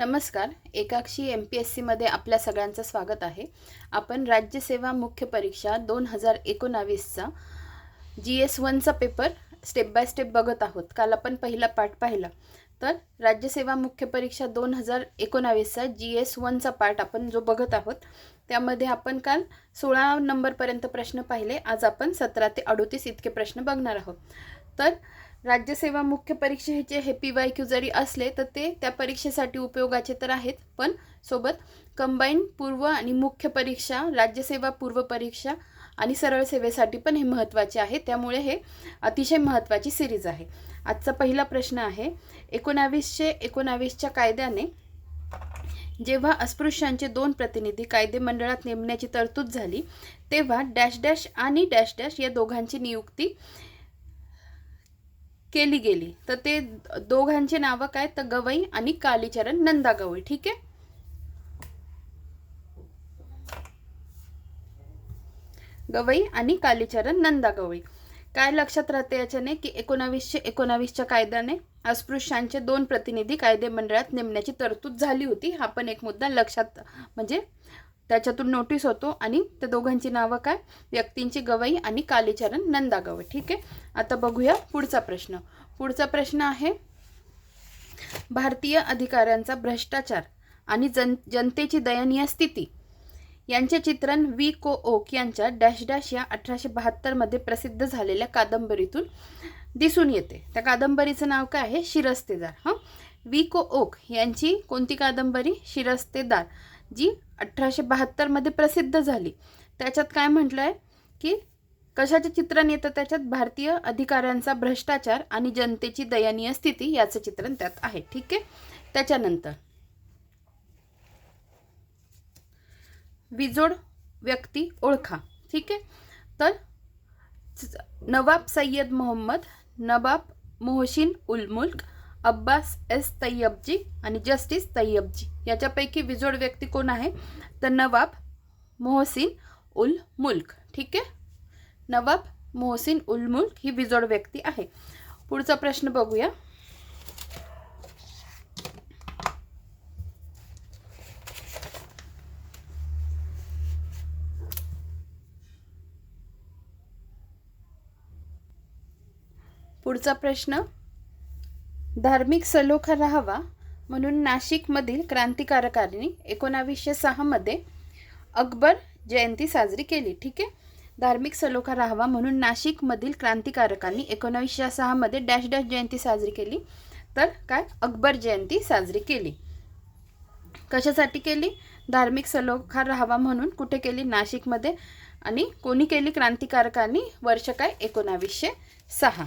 नमस्कार एकाक्षी M P S सीमध्ये आपल्या सगळ्यांचं स्वागत आहे. आपण राज्यसेवा मुख्य परीक्षा दोन हजार एकोणावीसचा जी एस वनचा पेपर स्टेप बाय स्टेप बघत आहोत. काल आपण पहिला पाठ पाहिला. तर राज्यसेवा मुख्य परीक्षा दोन हजार एकोणावीसचा जी एस वनचा पार्ट आपण जो बघत आहोत त्यामध्ये आपण काल सोळा नंबरपर्यंत प्रश्न पाहिले. आज आपण सतरा ते अडोतीस इतके प्रश्न बघणार आहोत. तर राज्यसेवा मुख्य परीक्षेचे हे पी वाय क्यू जरी असले तर ते त्या परीक्षेसाठी उपयोगाचे तर आहेत. पण सोबत कंबाईन पूर्व आणि मुख्य परीक्षा राज्यसेवा पूर्व परीक्षा आणि सरळ सेवेसाठी पण हे महत्त्वाचे आहे. त्यामुळे हे अतिशय महत्त्वाची सिरीज आहे. आजचा पहिला प्रश्न आहे एकोणावीसशे एकोणावीसच्या कायद्याने जेव्हा अस्पृश्यांचे दोन प्रतिनिधी कायदेमंडळात नेमण्याची तरतूद झाली तेव्हा डॅश डॅश आणि डॅश डॅश या दोघांची नियुक्ती केली गेली. तर ते दोघांचे नावं काय? तर गवई आणि कालीचरण नंदा गवई ठीक आहे? गवई आणि कालीचरण नंदा गवई काय लक्षात राहते याच्याने? की एकोणावीसशे एकोणावीसच्या कायद्याने अस्पृश्यांचे दोन प्रतिनिधी कायदेमंडळात नेमण्याची तरतूद झाली होती. हा पण एक मुद्दा लक्षात म्हणजे त्याच्यातून नोटीस होतो. आणि त्या दोघांची नावं काय? व्यक्तींची गवई आणि कालीचरण नंदा गवई ठीक आहे? आता बघूया पुढचा प्रश्न. पुढचा प्रश्न आहे भारतीय अधिकाऱ्यांचा भ्रष्टाचार आणि जन जनतेची दयनीय स्थिती. यांचे चित्रण वी को. ओक यांच्या डॅश डॅश या अठराशे बहात्तरमध्ये प्रसिद्ध झालेल्या कादंबरीतून दिसून येते. त्या कादंबरीचं नाव काय आहे? शिरस्तेदार. हां? वी को. ओक यांची कोणती कादंबरी? शिरस्तेदार. जी अठराशे बहात्तरमध्ये प्रसिद्ध झाली. त्याच्यात काय म्हटलं आहे की कशाचे चित्रण येतं? त्याच्यात भारतीय अधिकाऱ्यांचा भ्रष्टाचार आणि जनतेची दयनीय स्थिती याचं चित्रण त्यात आहे. ठीक आहे? त्याच्यानंतर. विजोड व्यक्ती ओळखा. ठीक आहे? तर नवाब सय्यद मोहम्मद नवाब मोहसिन उल मुल्क अब्बास एस तय्यबजी आणि जस्टिस तय्यबजी याच्यापैकी विजोड व्यक्ती कोण आहे? तर नवाब मोहसिन उल मुल्क. ठीक आहे? नवाब मोहसिन उल मुल्क ही विजोड व्यक्ती आहे. पुढचा प्रश्न बघूया. पुढचा प्रश्न धार्मिक सलोखा राहावा म्हणून नाशिकमधील क्रांतिकारकांनी एकोणावीसशे सहामध्ये अकबर जयंती साजरी केली ठीक आहे? धार्मिक सलोखा राहावा म्हणून नाशिकमधील क्रांतिकारकांनी एकोणावीसशे सहामध्ये डॅश डॅश जयंती साजरी केली. तर काय? अकबर जयंती साजरी केली. कशासाठी केली? धार्मिक सलोखा राहावा म्हणून कुठे केली? नाशिकमध्ये. आणि कोणी केली क्रांतिकारकांनी? वर्ष काय? एकोणावीसशे सहा.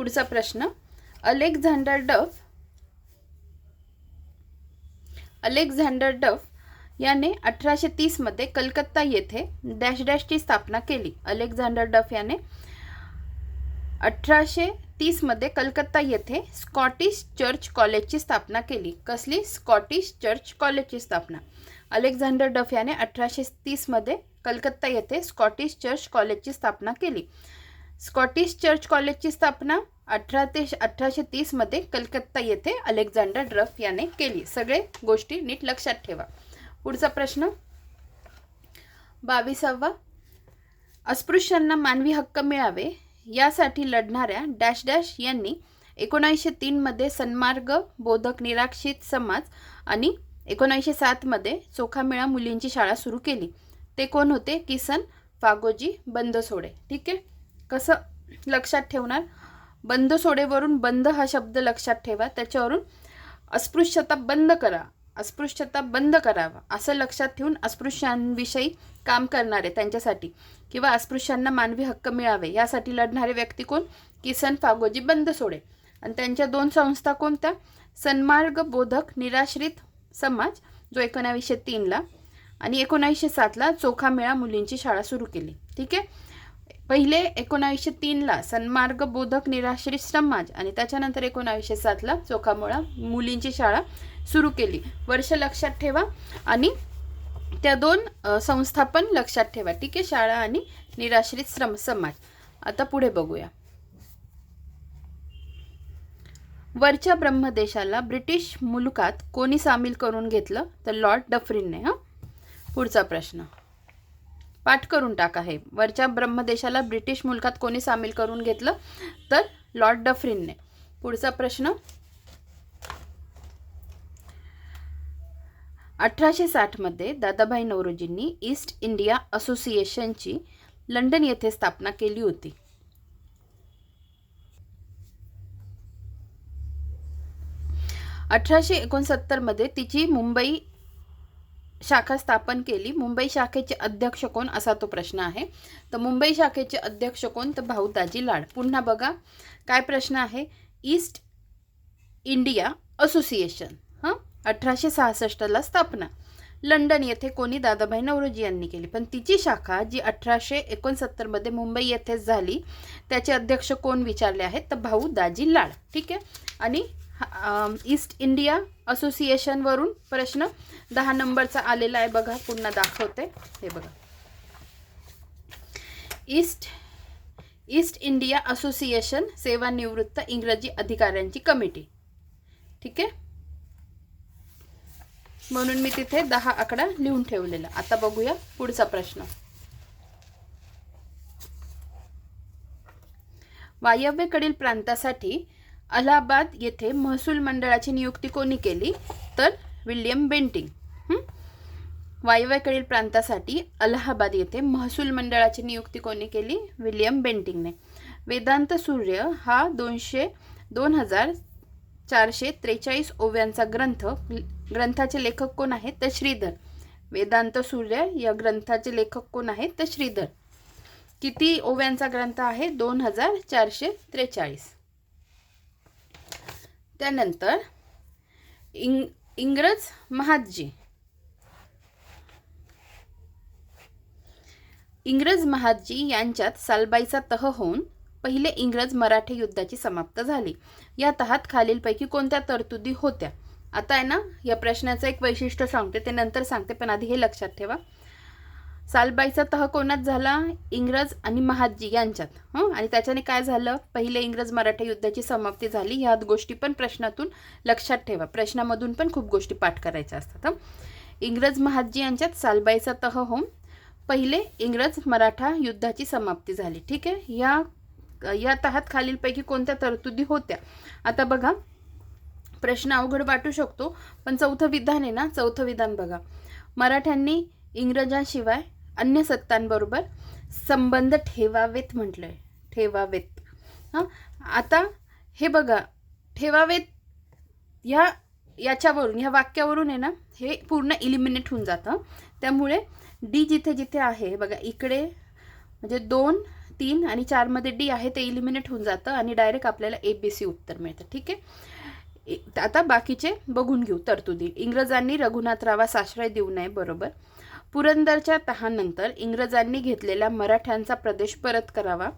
पुढचा प्रश्न. अलेक्झांडर डफ अलेक्झांडर डफ याने अठराशे तीसमध्ये कलकत्ता येथे डॅश डॅशची स्थापना केली. अलेक्झांडर डफ याने अठराशे तीसमध्ये कलकत्ता येथे स्कॉटिश चर्च कॉलेजची स्थापना केली. कसली? स्कॉटिश चर्च कॉलेजची स्थापना. अलेक्झांडर डफ याने अठराशे तीसमध्ये कलकत्ता येथे स्कॉटिश चर्च कॉलेजची स्थापना केली. स्कॉटिश चर्च कॉलेजची स्थापना अठरा ते अठराशे तीसमध्ये कलकत्ता येथे अलेक्झांडर ड्रफ याने केली. सगळे गोष्टी नीट लक्षात ठेवा. पुढचा प्रश्न. बावीसावा. अस्पृश्यांना मानवी हक्क मिळावे यासाठी लढणाऱ्या डॅश डॅश यांनी एकोणीसशे तीनमध्ये सन्मार्ग बोधक निराक्षित समाज आणि एकोणीसशे सातमध्ये चोखामेळा मुलींची शाळा सुरू केली. ते कोण होते? किसन फागोजी बंदसोडे. ठीक आहे? कसं लक्षात ठेवणार? बंद सोडेवरून बंद हा शब्द लक्षात ठेवा. त्याच्यावरून अस्पृश्यता बंद करा. अस्पृश्यता बंद करावा. असं लक्षात ठेवून अस्पृश्यांविषयी काम करणारे त्यांच्यासाठी किंवा अस्पृश्यांना मानवी हक्क मिळावे यासाठी लढणारे व्यक्ती कोण? किसन फागोजी बंद सोडे. आणि त्यांच्या दोन संस्था कोणत्या? सन्मार्ग बोधक निराश्रित समाज जो एकोणावीसशे तीनला आणि एकोणावीसशे सातला चोखा मेळा मुलींची शाळा सुरू केली. ठीक आहे? पहिले एकोणावीसशे तीनला सन्मार्ग बोधक निराश्रित समाज आणि त्याच्यानंतर एकोणावीसशे सातला चोखामोळा मुलींची शाळा सुरू केली. वर्ष लक्षात ठेवा आणि त्या दोन संस्थापन लक्षात ठेवा. ठीक आहे? शाळा आणि निराश्रित श्रम समाज. आता पुढे बघूया. वरच्या ब्रह्मदेशाला ब्रिटिश मुलुकात कोणी सामील करून घेतलं? तर लॉर्ड डफरीनने हां? पुढचा प्रश्न. पाठ करून टाका हे वरच्या ब्रह्मदेशाला ब्रिटिश मुलकात कोणी सामील करून घेतलं? तर लॉर्ड डफरीनने. पुढचा प्रश्न. अठराशे साठमध्ये दादाभाई नवरोजींनी ईस्ट इंडिया असोसिएशनची लंडन येथे स्थापना केली होती. अठराशे एकोणसत्तरमध्ये तिची मुंबई शाखा स्थापन केली. मुंबई शाखेचे अध्यक्ष कोण? असा तो प्रश्न आहे. तर मुंबई शाखेचे अध्यक्ष कोण? तर भाऊदाजी लाड. पुन्हा बघा. काय प्रश्न आहे? East India Association. हां? अठराशे सहासष्टला स्थापना. लंडन येथे कोणी? दादाभाई नवरोजी यांनी केली. पण तिची शाखा जी अठराशे एकोणसत्तरमध्ये मुंबई येथेच झाली त्याचे अध्यक्ष कोण विचारले आहेत? तर भाऊ दाजी लाड. ठीक आहे? आणि ईस्ट इंडिया असोसिएशनवरून प्रश्न दहा नंबरचा आलेला आहे बघा पुन्हा दाखवते. हे बघा. ईस्ट ईस्ट इंडिया असोसिएशन सेवानिवृत्त इंग्रजी अधिकाऱ्यांची कमिटी. ठीक आहे? म्हणून मी तिथे दहा आकडा लिहून ठेवलेला. आता बघूया पुढचा प्रश्न. वायव्येकडील प्रांतासाठी अलाहाबाद येथे महसूल मंडळाची नियुक्ती कोणी केली? तर विल्यम बेंटिंग. हं? वायव्येकडील प्रांतासाठी अलाहाबाद येथे महसूल मंडळाची नियुक्ती कोणी केली? विल्यम बेंटिंगने. वेदांत सूर्य हा दोनशे दोन हजार चारशे त्रेचाळीस ओव्यांचा ग्रंथ. ग्रंथाचे लेखक कोण आहेत? तर श्रीधर. वेदांत सूर्य या ग्रंथाचे लेखक कोण आहेत? तर श्रीधर. किती ओव्यांचा ग्रंथ आहे? दोन हजार चारशे त्रेचाळीस. त्यानंतर इंग इंग्रज महादजी. इंग्रज महादजी यांच्यात सालबाईचा तह होऊन पहिले इंग्रज मराठे युद्धाची समाप्त झाली. या तहात खालीलपैकी कोणत्या तरतुदी होत्या? आता आहे ना या प्रश्नाचं एक वैशिष्ट्य सांगते ते नंतर सांगते पण आधी हे लक्षात ठेवा. सालबाईचा तह कोणात झाला? इंग्रज आणि महादजी यांच्यात. हं? आणि त्याच्याने काय झालं? पहिले इंग्रज मराठा युद्धाची समाप्ती झाली. ह्या गोष्टी पण प्रश्नातून लक्षात ठेवा. प्रश्नामधून पण खूप गोष्टी पाठ करायच्या असतात हं? इंग्रज महादजी यांच्यात सालबाईचा तह होऊन पहिले इंग्रज मराठा युद्धाची समाप्ती झाली. ठीक आहे? या या तहात खालीलपैकी कोणत्या तरतुदी होत्या? आता बघा. प्रश्न अवघड वाटू शकतो पण चौथं विधान आहे ना? चौथं विधान बघा. मराठ्यांनी इंग्रजांशिवाय अन्य सत्तांबरोबर संबंध ठेवावेत म्हटलं आहे ठेवावेत. हां? आता हे बघा ठेवावेत ह्या याच्यावरून ह्या वाक्यावरून आहे ना हे पूर्ण इलिमिनेट होऊन जातं. त्यामुळे डी जिथे जिथे आहे बघा इकडे म्हणजे दोन तीन आणि चारमध्ये डी आहे ते इलिमिनेट होऊन जातं आणि डायरेक्ट आपल्याला ए बी सी उत्तर मिळतं. ठीक आहे? आता बाकीचे बघून घेऊ तरतुदी. इंग्रजांनी रघुनाथरावास आश्रय देऊ नये बरोबर? पुरंदरच्या तहानंतर इंग्रजांनी घेतलेला मराठ्यांचा प्रदेश परत करावा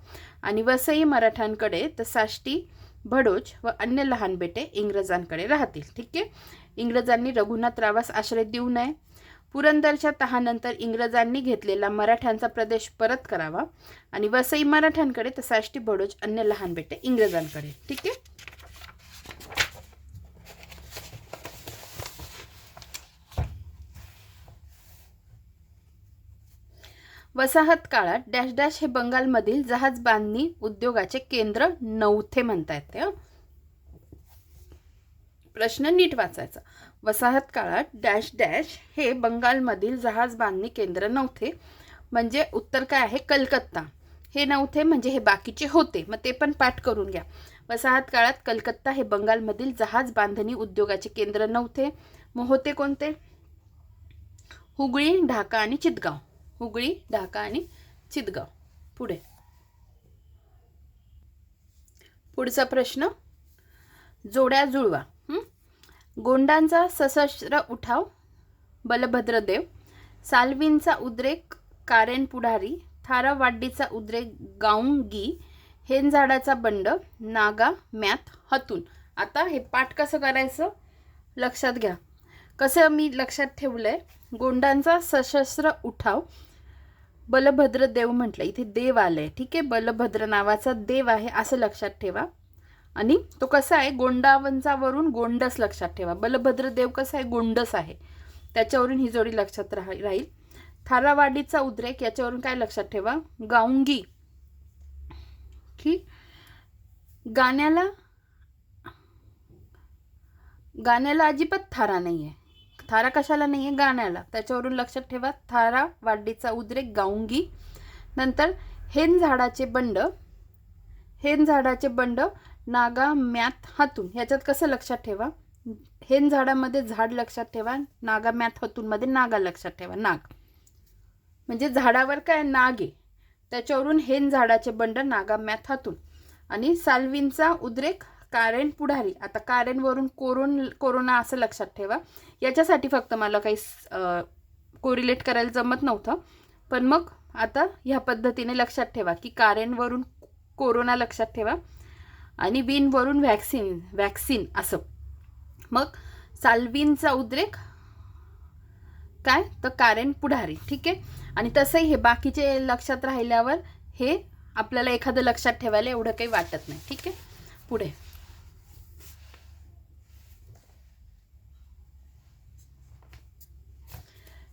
आणि वसई मराठ्यांकडे तर साष्टी भडोच व अन्य लहान बेटे इंग्रजांकडे राहतील. ठीक आहे? इंग्रजांनी रघुनाथरावास आश्रय देऊ नये. पुरंदरच्या तहानंतर इंग्रजांनी घेतलेला मराठ्यांचा प्रदेश परत करावा आणि वसई मराठ्यांकडे तर साष्टी भडोच अन्य लहान बेटे इंग्रजांकडे. ठीक आहे? वसाहत काळात डॅश डॅश हे बंगालमधील जहाज बांधणी उद्योगाचे केंद्र नवथे म्हणता येते प्रश्न नीट वाचायचा. वसाहत काळात डॅश डॅश हे बंगालमधील जहाज बांधणी केंद्र नव्हते म्हणजे उत्तर काय आहे? कलकत्ता. हे नव्हते म्हणजे हे बाकीचे होते मग ते पण पाठ करून घ्या. वसाहत काळात कलकत्ता हे बंगालमधील जहाज बांधणी उद्योगाचे केंद्र नव्हते मग होते कोणते? हुगळी ढाका आणि चितगाव. हुगळी ढाका आणि चितगाव. पुढे. पुढचा प्रश्न. जोड्या जुळवा. गोंडांचा सशस्त्र उठाव बलभद्रदेव. साल्वींचा उद्रेक कारेन पुढारी. थारावाड्डीचा उद्रेक गाऊंगी. हेनझाडाचा बंड नागा मॅथ हतून. आता हे पाठ कसं करायचं? लक्षात घ्या. कसं मी लक्षात ठेवलं आहे गोंडांचा सशस्त्र उठाव बलभद्र देव म्हटलं इथे देव आलंय. ठीक आहे? बलभद्र नावाचा देव आहे असं लक्षात ठेवा. आणि तो कसा आहे? गोंडावंचावरून गोंडस लक्षात ठेवा. बलभद्र देव कसा आहे? गोंडस आहे. त्याच्यावरून ही जोडी लक्षात राह राहील. थारावाडीचा उद्रेक याच्यावरून काय लक्षात ठेवा? गाऊंगी की गाण्याला गाण्याला अजिबात थारा नाही आहे थारा कशाला नाही आहे गाण्याला? त्याच्यावरून लक्षात ठेवा थारा वाढीचा उद्रेक गाऊंगी. नंतर हेन झाडाचे बंड हेन झाडाचे बंड नागा म्यात हातून. ह्याच्यात कसं लक्षात ठेवा? हेन झाडामध्ये झाड लक्षात ठेवा नागा म्यात हातूनमध्ये नागा लक्षात ठेवा नाग. म्हणजे झाडावर काय? नाग. आहे त्याच्यावरून हेन झाडाचे बंड नागा म्यात हातून. आणि साल्वींचा उद्रेक कारण पुढारी. आता कारेनवरून कोरोन कोरोना असं लक्षात ठेवा. याच्यासाठी फक्त मला काही कोरिलेट करायला जमत नव्हतं. पण मग आता ह्या पद्धतीने लक्षात ठेवा की कारणवरून कोरोना लक्षात ठेवा आणि विनवरून व्हॅक्सिन व्हॅक्सिन असं. मग साल्विनचा उद्रेक काय? तर कारण पुढारी. ठीक आहे? आणि तसंही हे बाकीचे लक्षात राहिल्यावर हे आपल्याला एखादं लक्षात ठेवायला एवढं काही वाटत नाही. ठीक आहे? पुढे.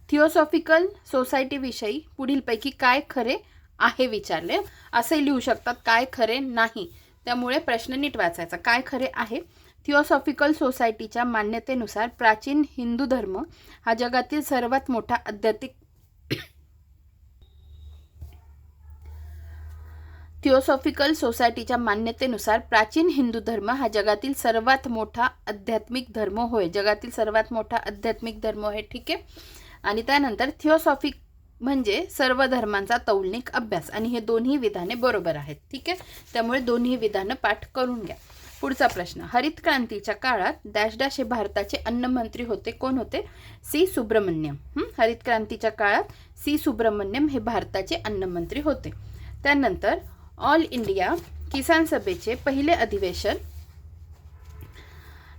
थिओसॉफिकल सोसायटीविषयी पुढीलपैकी काय खरे आहे विचारले? असे लिहू शकतात काय खरे नाही. त्यामुळे प्रश्न नीट वाचायचा. काय खरे आहे? थिओसॉफिकल सोसायटीच्या मान्यतेनुसार प्राचीन हिंदू धर्म हा जगातील सर्वात मोठा आध्यात्मिक थिओसॉफिकल सोसायटीच्या मान्यतेनुसार प्राचीन हिंदू धर्म हा जगातील सर्वात मोठा आध्यात्मिक धर्म होय. जगातील सर्वात मोठा आध्यात्मिक धर्म आहे ठीक आहे? आणि त्यानंतर थिओसॉफिक म्हणजे सर्व धर्मांचा तौलनिक अभ्यास. आणि हे दोन्ही विधाने बरोबर आहेत. ठीक आहे? त्यामुळे दोन्ही विधानं पाठ करून घ्या. पुढचा प्रश्न. हरित क्रांतीच्या काळात डॅश डॅश हे भारताचे अन्नमंत्री होते. कोण होते? सी. सुब्रमण्यम. हरित क्रांतीच्या काळात सी. सुब्रमण्यम हे भारताचे अन्नमंत्री होते. त्यानंतर ऑल इंडिया किसान सभेचे पहिले अधिवेशन.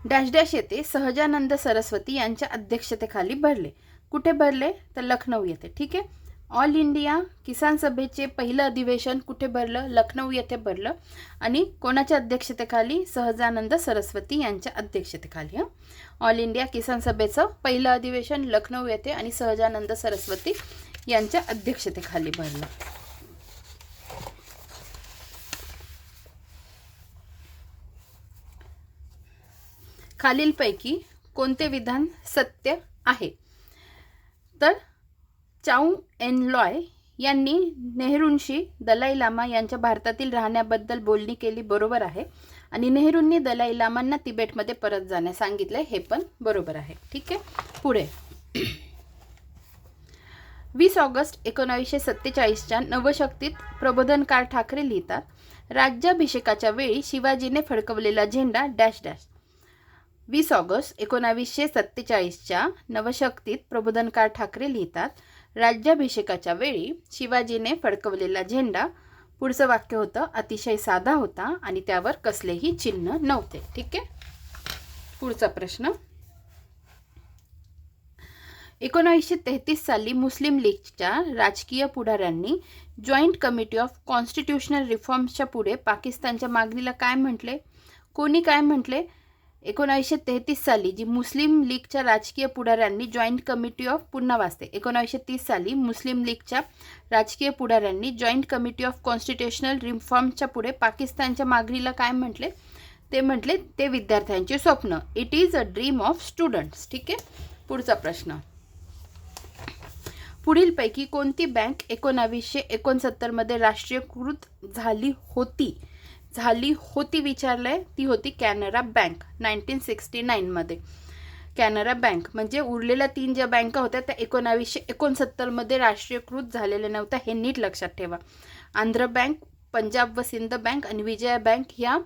डॅश डॅश येथे सहजानंद सरस्वती यांच्या अध्यक्षतेखाली भरले. कुठे भरले? तर लखनौ येथे. ठीक आहे? ऑल इंडिया किसान सभेचे पहिलं अधिवेशन कुठे भरलं? लखनौ येथे भरलं. आणि कोणाच्या अध्यक्षतेखाली? सहजानंद सरस्वती यांच्या अध्यक्षतेखाली हं? ऑल इंडिया किसान सभेचं पहिलं अधिवेशन लखनौ येथे आणि सहजानंद सरस्वती यांच्या अध्यक्षतेखाली भरलं. खालीलपैकी कोणते विधान सत्य आहे? तर चाऊ एन लॉय यांनी नेहरूंशी दलाई लामा यांच्या भारतातील राहण्याबद्दल बोलणी केली बरोबर आहे. आणि नेहरूंनी दलाई लामांना तिबेटमध्ये परत जाण्यास सांगितले हे पण बरोबर आहे. ठीक आहे? पुढे. वीस ऑगस्ट एकोणावीसशे सत्तेचाळीसच्या नवशक्तीत प्रबोधनकार ठाकरे लिहितात राज्याभिषेकाच्या वेळी शिवाजीने फडकवलेला झेंडा डॅश डॅश. वीस ऑगस्ट एकोणावीसशे सत्तेचाळीसच्या नवशक्तीत प्रबोधनकार ठाकरे लिहितात राज्याभिषेकाच्या वेळी शिवाजीने फडकवलेला झेंडा पुढचं वाक्य होतं अतिशय साधा होता आणि त्यावर कसलेही चिन्ह नव्हते. ठीक आहे? पुढचा प्रश्न. एकोणावीसशे तेहतीस साली मुस्लिम लीगच्या राजकीय पुढाऱ्यांनी जॉईंट कमिटी ऑफ कॉन्स्टिट्युशनल रिफॉर्म्सच्या पुढे पाकिस्तानच्या मागणीला काय म्हटले? कोणी काय म्हटले? एकोणावीसशे तेहतीस साली जी मुस्लिम लीगच्या राजकीय पुढाऱ्यांनी जॉईंट कमिटी ऑफ पुन्हा वाचते. एकोणावीसशे तीस साली मुस्लिम लीगच्या राजकीय पुढाऱ्यांनी जॉईंट कमिटी ऑफ कॉन्स्टिट्युशनल रिफॉर्मच्या पुढे पाकिस्तानच्या मागणीला काय म्हटले? ते म्हटले ते विद्यार्थ्यांचे स्वप्न. It is a dream of students ठीक आहे? पुढचा प्रश्न. पुढीलपैकी कोणती बँक एकोणावीसशे एकोणसत्तरमध्ये राष्ट्रीयकृत झाली होती? झाली होती विचारलंय ती होती कॅनरा बँक नाईन्टीन सिक्स्टी नाईनमध्ये कॅनरा बँक म्हणजे उरलेल्या तीन ज्या बँका होत्या त्या एकोणावीसशे एकोणसत्तरमध्ये राष्ट्रीयकृत झालेल्या नव्हत्या हे नीट लक्षात ठेवा. आंध्र बँक पंजाब व सिंध बँक आणि विजया बँक ह्या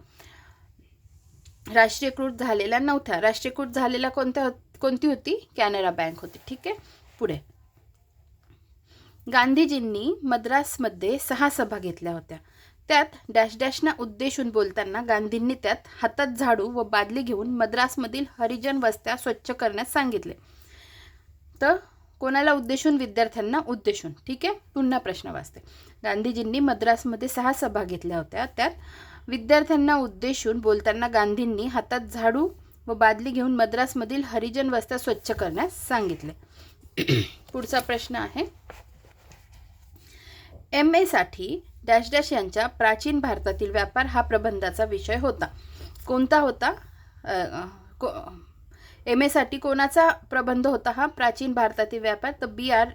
राष्ट्रीयकृत झालेल्या नव्हत्या. राष्ट्रीयकृत झालेल्या कोणत्या कोणती होती? कॅनरा बँक होती. ठीक आहे? पुढे. गांधीजींनी मद्रासमध्ये सहा सभा घेतल्या होत्या. त्यात डॅश डॅशना उद्देशून बोलताना गांधींनी त्यात हातात झाडू व बादली घेऊन मद्रासमधील हरिजन वस्त्या स्वच्छ करण्यास सांगितले. तर कोणाला उद्देशून? विद्यार्थ्यांना उद्देशून. ठीक आहे? पुन्हा प्रश्न वाचते. गांधीजींनी मद्रासमध्ये सहा सभा घेतल्या होत्या. त्यात विद्यार्थ्यांना उद्देशून बोलताना गांधींनी हातात झाडू व बादली घेऊन मद्रासमधील हरिजन वस्त्या स्वच्छ करण्यास सांगितले. पुढचा प्रश्न आहे. एम एसाठी डॅश डॅश यांच्या प्राचीन भारतातील व्यापार हा प्रबंधाचा विषय होता. कोणता होता? को एम एसाठी कोणाचा प्रबंध होता हा प्राचीन भारतातील व्यापार? तर बी आर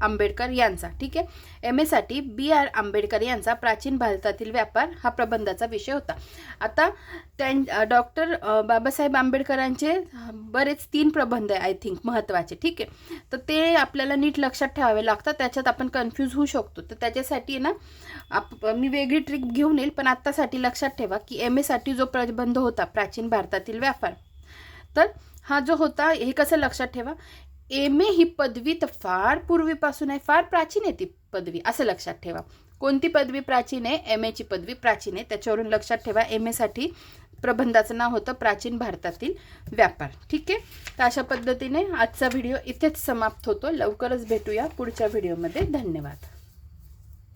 आंबेडकर यांचा. ठीक आहे? एम एसाठी बी आर आंबेडकर यांचा प्राचीन भारतातील व्यापार हा प्रबंधाचा विषय होता. आता त्यां डॉक्टर बाबासाहेब आंबेडकरांचे बरेच तीन प्रबंध आहे आय थिंक महत्त्वाचे. ठीक आहे? तर ते आपल्याला नीट लक्षात ठेवावे लागतात. त्याच्यात आपण कन्फ्यूज होऊ शकतो. तर त्याच्यासाठी ना आप मी वेगळी ट्रिक घेऊन येईल पण आत्तासाठी लक्षात ठेवा की एम एसाठी जो प्रबंध होता प्राचीन भारतातील व्यापार तर हा जो होता हे कसं लक्षात ठेवा? एम ए ही पदवी तर फार पूर्वीपासून आहे फार प्राचीन आहे ती पदवी असं लक्षात ठेवा. कोणती पदवी प्राचीन आहे? एम एची पदवी प्राचीन आहे. त्याच्यावरून लक्षात ठेवा एम एसाठी प्रबंधाचं नाव होतं प्राचीन भारतातील व्यापार. ठीक आहे? तर अशा पद्धतीने आजचा व्हिडिओ इथेच समाप्त होतो. लवकरच भेटूया पुढच्या व्हिडिओमध्ये. धन्यवाद.